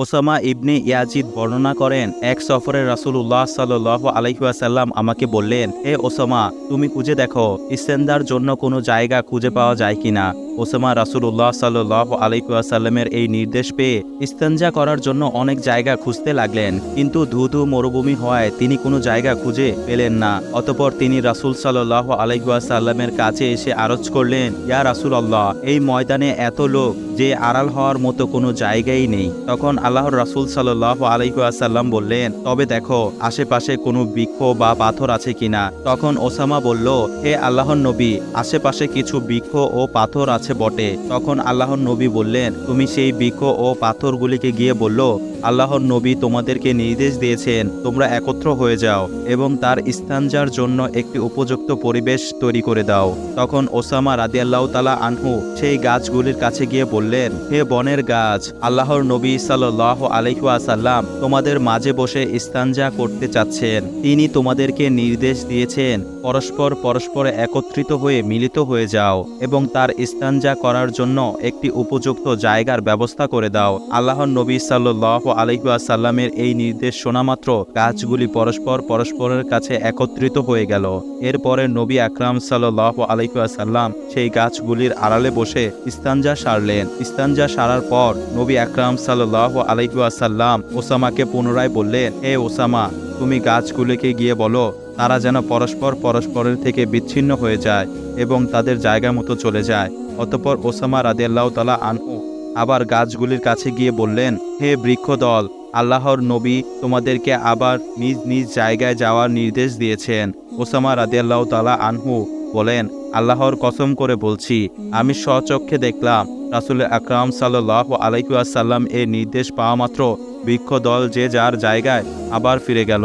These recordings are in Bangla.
ওসামা ইবনে ইয়াজিদ বর্ণনা করেন, এক সফরে রাসূলুল্লাহ সাল্লাহ আলহিহাসাল্লাম আমাকে বললেন এ ওসামা, তুমি খুঁজে দেখো, ইস্তেন্দার জন্য কোনো জায়গা খুঁজে পাওয়া যায় কিনা? ওসামা রাসূলুল্লাহ সাল্লাহ আলহিহাসাল্লামের এই নির্দেশ পেয়ে ইস্তেঞ্জা করার জন্য অনেক জায়গা খুঁজতে লাগলেন। কিন্তু ধুধু মরুভূমি হওয়ায় তিনি কোনো জায়গা খুঁজে পেলেন না। অতপর তিনি রাসূল সাল্লাহ আলহিহাসাল্লামের কাছে এসে আরজ করলেন, ইয়া রাসূল আল্লাহ এই ময়দানে এত লোক যে আড়াল হওয়ার মতো কোনো জায়গাই নেই। তখন আল্লাহর রাসূল সাল্লাহ আলাইকুয়াসাল্লাম বললেন, তবে দেখো, আশেপাশে কোনো বৃক্ষ বা পাথর আছে কিনা? তখন ওসামা বলল, হে আল্লাহর নবী, আশেপাশে কিছু বৃক্ষ ও পাথর আছে বটে। তখন আল্লাহর নবী বললেন, তুমি সেই বৃক্ষ ও পাথরগুলিকে গিয়ে বলল, আল্লাহর নবী তোমাদেরকে নির্দেশ দিয়েছেন, তোমরা একত্র হয়ে যাও এবং তার স্থানজার জন্য একটি উপযুক্ত পরিবেশ তৈরি করে দাও তখন ওসামা রাদিয়াল্লাহ তালা আনহু সেই গাছগুলির কাছে গিয়ে বললেন, হে বনের গাছ, আল্লাহর নবী সাল্লাহ আলহাসাল্লাম তোমাদের মাঝে বসে স্থানজা করতে চাচ্ছেন। তিনি তোমাদেরকে নির্দেশ দিয়েছেন, পরস্পর পরস্পরে একত্রিত হয়ে মিলিত হয়ে যাও এবং তার স্থানজা করার জন্য একটি উপযুক্ত জায়গার ব্যবস্থা করে দাও। আল্লাহর নবী সাল্লাহ আলহাসাল্লামের এই নির্দেশ শোনামাত্র গাছগুলি পরস্পর পরস্পরের কাছে একত্রিত হয়ে গেল। এরপরে নবী আকরাম সাল্লাহ আলহাসাল্লাম সেই গাছগুলির আড়ালে বসে ইস্তানজা সারলেন। ইস্তানজা সারার পর নবী আকরাম সাল্লাহ আলহাসাল্লাম ওসামাকে পুনরায় বললেন, হে ওসামা, তুমি গাছগুলিকে গিয়ে বলো, তারা যেন পরস্পর পরস্পরের থেকে বিচ্ছিন্ন হয়ে যায় এবং তাদের জায়গা মতো চলে যায়। অতপর ওসামা রাদিয়াল্লাহ তালা আনহু আবার গাছগুলির কাছে গিয়ে বললেন, হে বৃক্ষদল, আল্লাহর নবী তোমাদেরকে আবার নিজ নিজ জায়গায় যাওয়ার নির্দেশ দিয়েছেন। ওসামা রাদিয়াল্লাহ তালা আনহু বলেন, আল্লাহর কসম করে বলছি, আমি স্বচক্ষে দেখলাম রাসুল আকরাম সাল্লাহ আলাইকুয়াসাল্লাম এর নির্দেশ পাওয়া মাত্র বৃক্ষ দল যে যার জায়গায় আবার ফিরে গেল।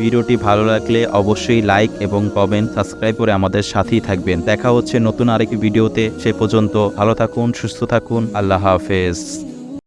ভিডিওটি ভালো লাগলে অবশ্যই লাইক এবং কমেন্ট সাবস্ক্রাইব করে আমাদের সাথেই থাকবেন। দেখা হচ্ছে নতুন আরেকটি ভিডিওতে। সে পর্যন্ত ভালো থাকুন, সুস্থ থাকুন। আল্লাহ হাফেজ।